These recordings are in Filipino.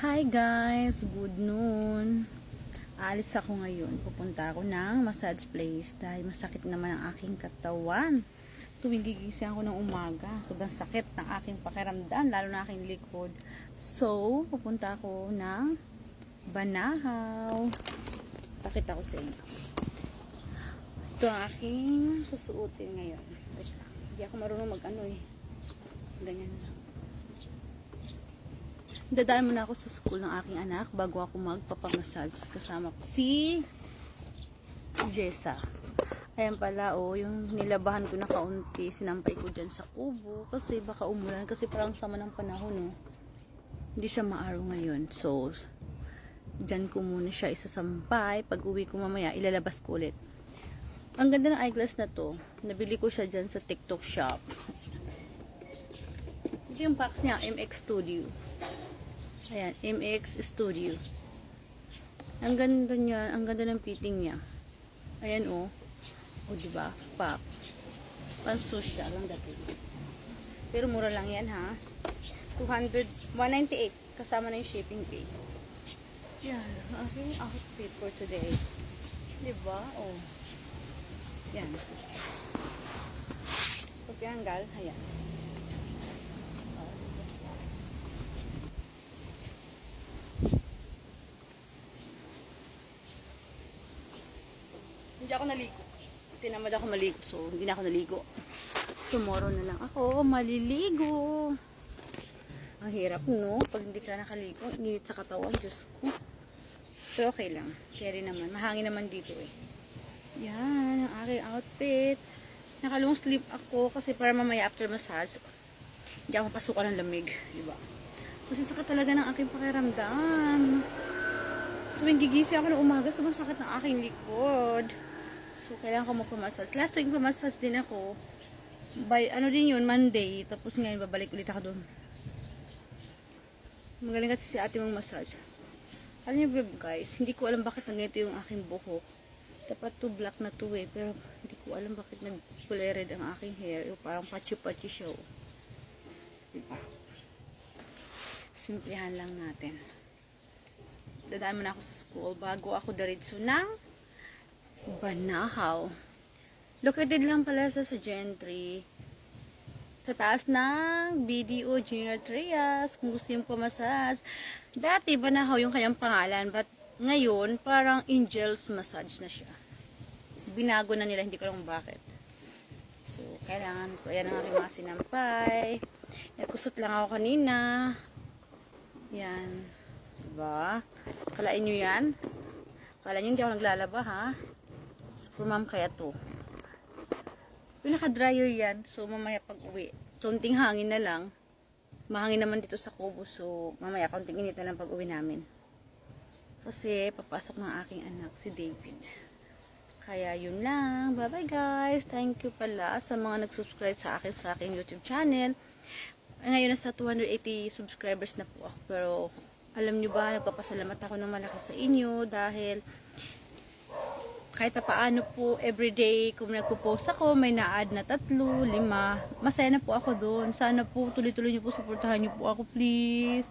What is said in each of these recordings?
Hi guys, good noon. Aalis ako ngayon. Pupunta ako ng massage place dahil masakit naman ang aking katawan. Tuwing gigising ako ng umaga, sobrang sakit ng aking pakiramdam, lalo na aking likod. So, pupunta ako ng Banahaw. Pakita ko sa inyo. Ito ang aking susuotin ngayon. Hindi ako marunong mag ano eh. Ganyan lang. Dadaan muna ako sa school ng aking anak bago ako magpapamassage. Kasama ko si Jessa. Ayan pala, oh, yung nilabahan ko na kaunti, sinampay ko dyan sa kubo. Kasi baka umulan, kasi parang sama ng panahon, oh. Hindi siya maaraw ngayon. So, dyan ko muna siya isasampay. Pag uwi ko mamaya, ilalabas ko ulit. Ang ganda ng eyeglass na to. Nabili ko siya dyan sa TikTok shop. Ito yung box niya, MX Studio. Ayan, MX Studio. Ang ganda niya, ang ganda ng fitting niya. Ayan oh. O di ba? Pack. Pansusya lang dati. Pero mura lang yan ha. 200, 198 kasama na yung shipping fee. Yan, ang aking outfit for today. Di ba? Oh. Yan. Pag tinanggal, ayan. Hindi ako naligo. Tinamad ako maligo, so hindi na ako naligo. Tomorrow na lang ako maliligo. Ang hirap, no? Pag hindi ka nakaligo, init sa katawan, Diyos ko. Pero okay lang. Carry naman. Mahangin naman dito eh. Yan, ang aking outfit. Nakalong sleep ako kasi para mamaya after massage, hindi ako pasukan ng lamig. Diba? Kasi sakit talaga ng aking pakiramdam. Tuwing gigising ako ng umaga, sumasakit ng aking likod. So, kailangan ko magpamassage. Last week, pamassage din ako. By, ano din yun, Monday. Tapos ngayon, babalik ulit ako doon. Magaling kasi si ate mong massage. Alam niyo ba guys, hindi ko alam bakit ganito yung aking buhok. Dapat to black na to eh, pero hindi ko alam bakit nag-kulay ang aking hair. Yung parang patchy-patchy siya oh. Diba? Simplihan lang natin. Dadaan muna ako sa school bago ako diretso ng Banahaw. Located lang pala sa sa Gentry. Sa taas ng BDO Junior Trias, kung gusto yung pumasage. Dati, Banahaw yung kanyang pangalan, but ngayon, parang Angels Massage na siya. Binago na nila, hindi ko alam bakit. So, kailangan ko, yan ang aking mga sinampay. Nagkusot lang ako kanina. Yan. Diba? Kalain nyo yan? Kala nyo hindi ako naglalaba, ha? Ma'am kaya to. Pinaka-dryer yan. So, mamaya pag uwi. Tunting hangin na lang. Mahangin naman dito sa kubo. So, mamaya konting init na lang pag uwi namin. Kasi, papasok ng aking anak, si David. Kaya, yun lang. Bye-bye, guys. Thank you pala sa mga nag-subscribe sa akin sa aking YouTube channel. Ngayon, nasa 280 subscribers na po ako. Pero, alam nyo ba, nagpapasalamat ako ng malaki sa inyo dahil kahit pa paano po, everyday kung nagpo-post ako, may na-add na tatlo, lima, masaya na po ako doon. Sana po, tuloy-tuloy nyo po, supportahan nyo po ako, please.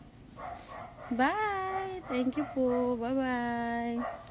Bye! Thank you po. Bye-bye.